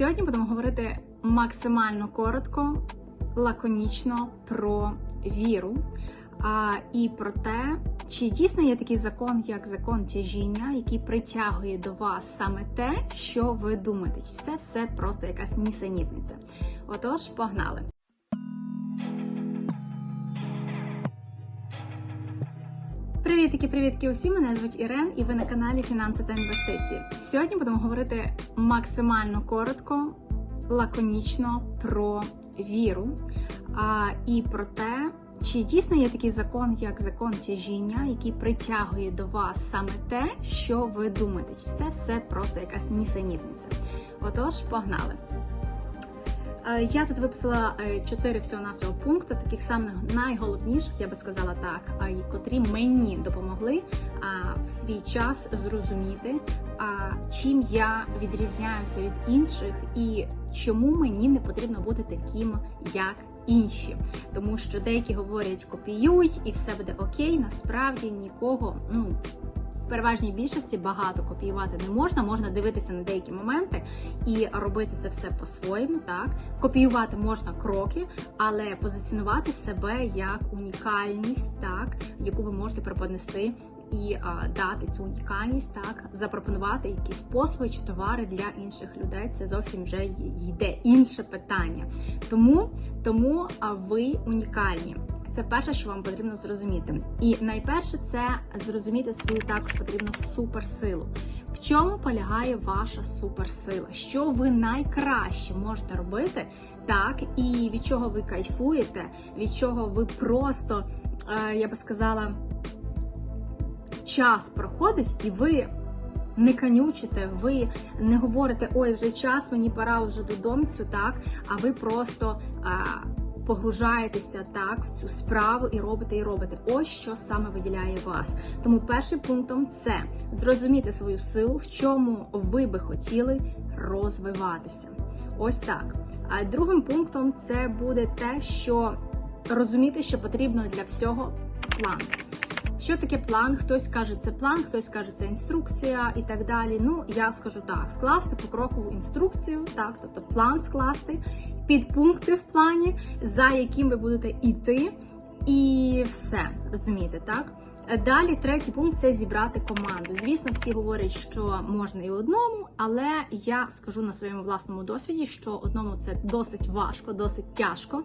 Сьогодні будемо говорити максимально коротко, лаконічно про віру а, і про те, чи дійсно є такий закон, як закон тяжіння, який притягує до вас саме те, що ви думаєте, чи це все просто якась нісенітниця. Отож, погнали! Привітики, привітки усім! Мене звуть Ірен, і ви на каналі Фінанси та інвестиції. Сьогодні будемо говорити максимально коротко, лаконічно про віру а, і про те, чи дійсно є такий закон, як закон тяжіння, який притягує до вас саме те, що ви думаєте, чи це все просто якась нісенітниця. Отож, погнали! Е, Я тут виписала е, чотири всього навсього пункти, таких самих найголовніших, я би сказала так, котрі мені допомогли в свій час зрозуміти, чим я відрізняюся від інших і чому мені не потрібно бути таким, як інші. Тому що деякі говорять копіюй і все буде окей. Насправді нікого, ну переважній більшості багато копіювати не можна. Можна дивитися на деякі моменти і робити це все по-своєму. Так копіювати можна кроки, але позиціонувати себе як унікальність, так яку ви можете преподнести. І а, дати цю унікальність, так запропонувати якісь послуги чи товари для інших людей. Це зовсім вже йде інше питання. Тому, тому а, ви унікальні. Це перше, що вам потрібно зрозуміти. І найперше це зрозуміти свою також потрібну суперсилу. В чому полягає ваша суперсила? Що ви найкраще можете робити, так і від чого ви кайфуєте, від чого ви просто, е, я би сказала, час проходить, і ви не канючите, ви не говорите, ой, вже час, мені пора вже додому, так, а ви просто а, погружаєтеся так в цю справу і робите, і робите. Ось що саме виділяє вас. Тому першим пунктом це зрозуміти свою силу, в чому ви би хотіли розвиватися. Ось так. А другим пунктом це буде те, що розуміти, що потрібно для всього план. Що таке план? Хтось каже, це план, хтось каже, це інструкція і так далі. Ну, я скажу так: скласти покрокову інструкцію, так, тобто план скласти, підпункти в плані, за яким ви будете йти, і все розумієте, так? Далі третій пункт це зібрати команду. Звісно, всі говорять, що можна і одному, але я скажу на своєму власному досвіді, що одному це досить важко, досить тяжко.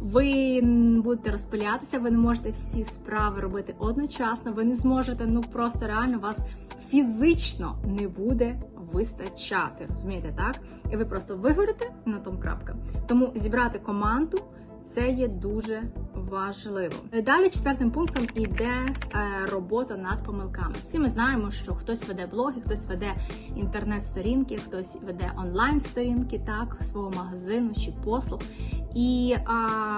Ви будете розпилятися, ви не можете всі справи робити одночасно. Ви не зможете, ну просто реально вас фізично не буде вистачати. Розумієте, так? І ви просто вигорите на тому крапка. Тому зібрати команду. Це є дуже важливо. Далі четвертим пунктом іде е, робота над помилками. Всі ми знаємо, що хтось веде блоги, хтось веде інтернет-сторінки, хтось веде онлайн-сторінки, так свого магазину чи послуг. І а,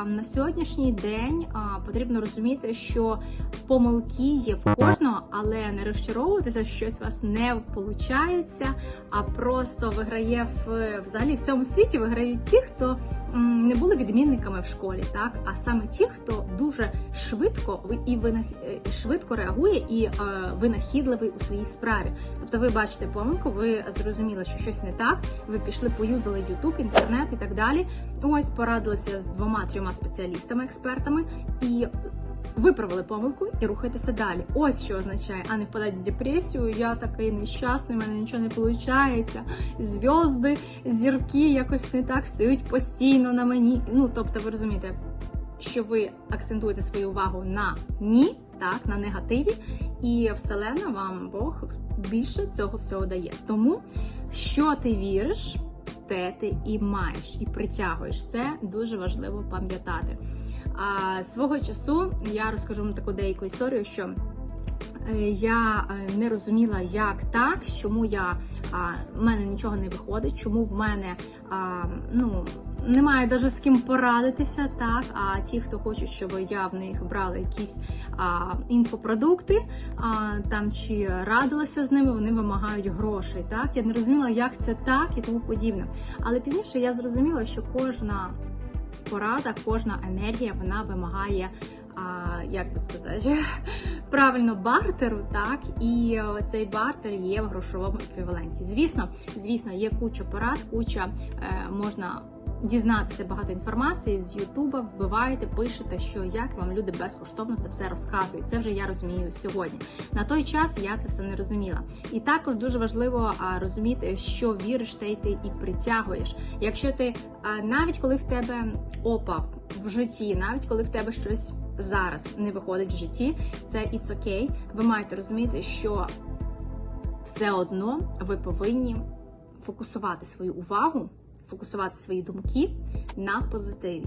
на сьогоднішній день а, потрібно розуміти, що помилки є в кожного, але не розчаровуватися, що щось у вас не виходить, а просто виграє в взагалі в цьому світі виграють ті, хто м, не були відмінниками в школі, так а саме ті, хто дуже швидко і винах... е, швидко реагує і е, винахідливий у своїй справі. Тобто, ви бачите помилку, ви зрозуміли, що щось не так. Ви пішли, поюзали YouTube, інтернет і так далі. Ось порадилися з двома-трьома спеціалістами, експертами і. Виправили помилку і рухайтеся далі. Ось що означає, а не впадати в депресію. Я такий нещасний, в мене нічого не виходить. Зв'язди, зірки якось не так стають постійно на мені. Ну тобто, ви розумієте, що ви акцентуєте свою увагу на ні, так, на негативі, і вселена вам Бог більше цього всього дає. Тому що ти віриш, те ти і маєш, і притягуєш. Це дуже важливо пам'ятати. А свого часу я розкажу вам таку деяку історію, що е, я е, не розуміла, як так, чому я в мене нічого не виходить, чому в мене ну. Немає навіть з ким порадитися, так. А ті, хто хочуть, щоб я в них брала якісь а, інфопродукти, а, там чи радилася з ними, вони вимагають грошей. Так я не розуміла, як це так і тому подібне. Але пізніше я зрозуміла, що кожна порада, кожна енергія вона вимагає а, як би сказати, правильно бартеру, так і цей бартер є в грошовому еквіваленті. Звісно, звісно, є куча порад, куча е, можна. Дізнатися багато інформації з Ютуба, вбиваєте, пишете, що як вам люди безкоштовно це все розказують. Це вже я розумію сьогодні. На той час я це все не розуміла. І також дуже важливо розуміти, що віриш, те й ти і притягуєш. Якщо ти навіть коли в тебе опав в житті, навіть коли в тебе щось зараз не виходить в житті, це it's okay. Ви маєте розуміти, що все одно ви повинні фокусувати свою увагу, фокусувати свої думки на позитиві.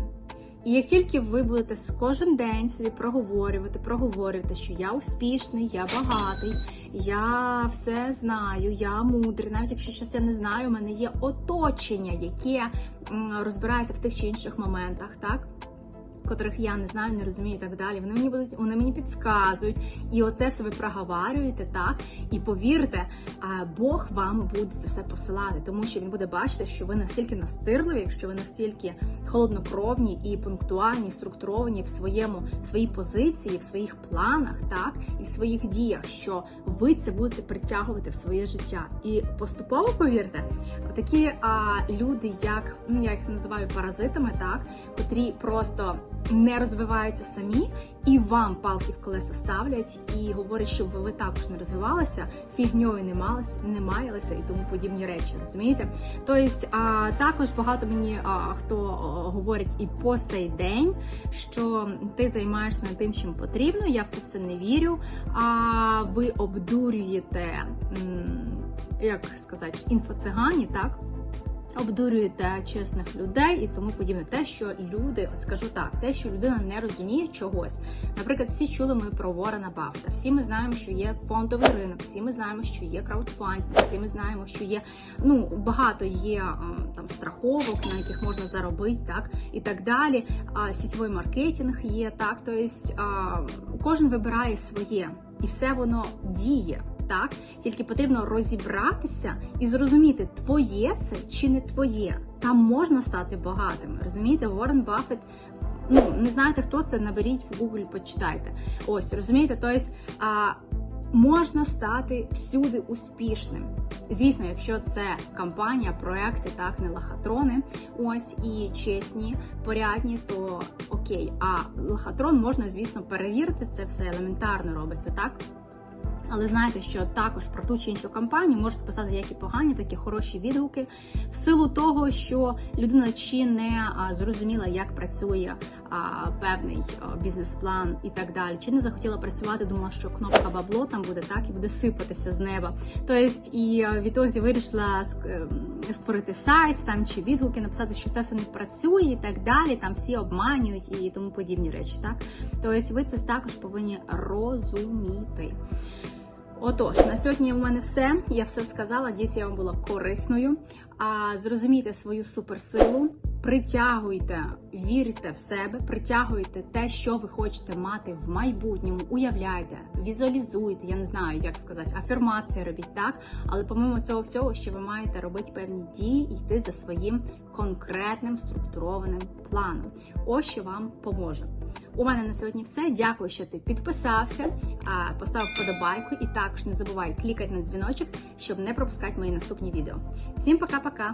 І як тільки ви будете кожен день собі проговорювати, проговорювати, що я успішний, я багатий, я все знаю, я мудрий, навіть якщо щось я не знаю, у мене є оточення, яке розбирається в тих чи інших моментах, так? Котрих я не знаю, не розумію і так далі. Вони мені будуть, вони мені підказують, і оце все ви проговорюєте, так і повірте, Бог вам буде це все посилати, тому що він буде бачити, що ви настільки настирливі, що ви настільки холоднокровні і пунктуальні, структуровані в своєму в своїй позиції, в своїх планах, так і в своїх діях, що ви це будете притягувати в своє життя. І поступово повірте, такі а, люди, як ну я їх називаю паразитами, так котрі просто не розвиваються самі, і вам палки в колеса ставлять і говорять, щоб ви також не розвивалися, фігньою не малися, не маялися і тому подібні речі. Розумієте? Тобто, а, також багато мені а, хто говорить і по цей день, що ти займаєшся не тим, чим потрібно. Я в це все не вірю. А ви обдурюєте, м, як сказати, інфоцигані, так? обдурюєте чесних людей і тому подібне. Те, що люди, скажу так, те, що людина не розуміє чогось. Наприклад, всі чули ми про Ворона Бафта. Всі ми знаємо, що є фондовий ринок, всі ми знаємо, що є краудфандинг, всі ми знаємо, що є ну багато є там страховок, на яких можна заробити, так і так далі. А сітєвий маркетинг є так. Тобто кожен вибирає своє, і все воно діє. Так, тільки потрібно розібратися і зрозуміти, твоє це чи не твоє. Там можна стати багатим. Розумієте, Уоррен Баффет, ну не знаєте, хто це, наберіть в Google, почитайте. Ось розумієте, тобто а, можна стати всюди успішним. Звісно, якщо це компанія, проекти, так не лохотрони, ось і чесні, порядні, то окей. А лохотрон можна, звісно, перевірити. Це все елементарно робиться, так. Але знаєте, що також про ту чи іншу компанію можуть писати як і погані, так і хороші відгуки, в силу того, що людина чи не зрозуміла, як працює певний бізнес-план і так далі, чи не захотіла працювати, думала, що кнопка бабло там буде так і буде сипатися з неба. Тобто і відтоді вирішила ем, створити сайт там чи відгуки, написати, що це все не працює і так далі. Там всі обманюють і тому подібні речі. Так, тобто ви це також повинні розуміти. Отож, на сьогодні у мене все. Я все сказала. Дійсно, я вам була корисною. А зрозумійте свою суперсилу, притягуйте, вірте в себе, притягуйте те, що ви хочете мати в майбутньому. Уявляйте, візуалізуйте, я не знаю, як сказати, афірмації робіть так. Але помимо цього всього, що ви маєте робити певні дії йти за своїм конкретним структурованим планом. Ось що вам поможе. У мене на сьогодні все. Дякую, що ти підписався, поставив вподобайку і також не забувай клікати на дзвіночок, щоб не пропускати мої наступні відео. Всім пока-пока!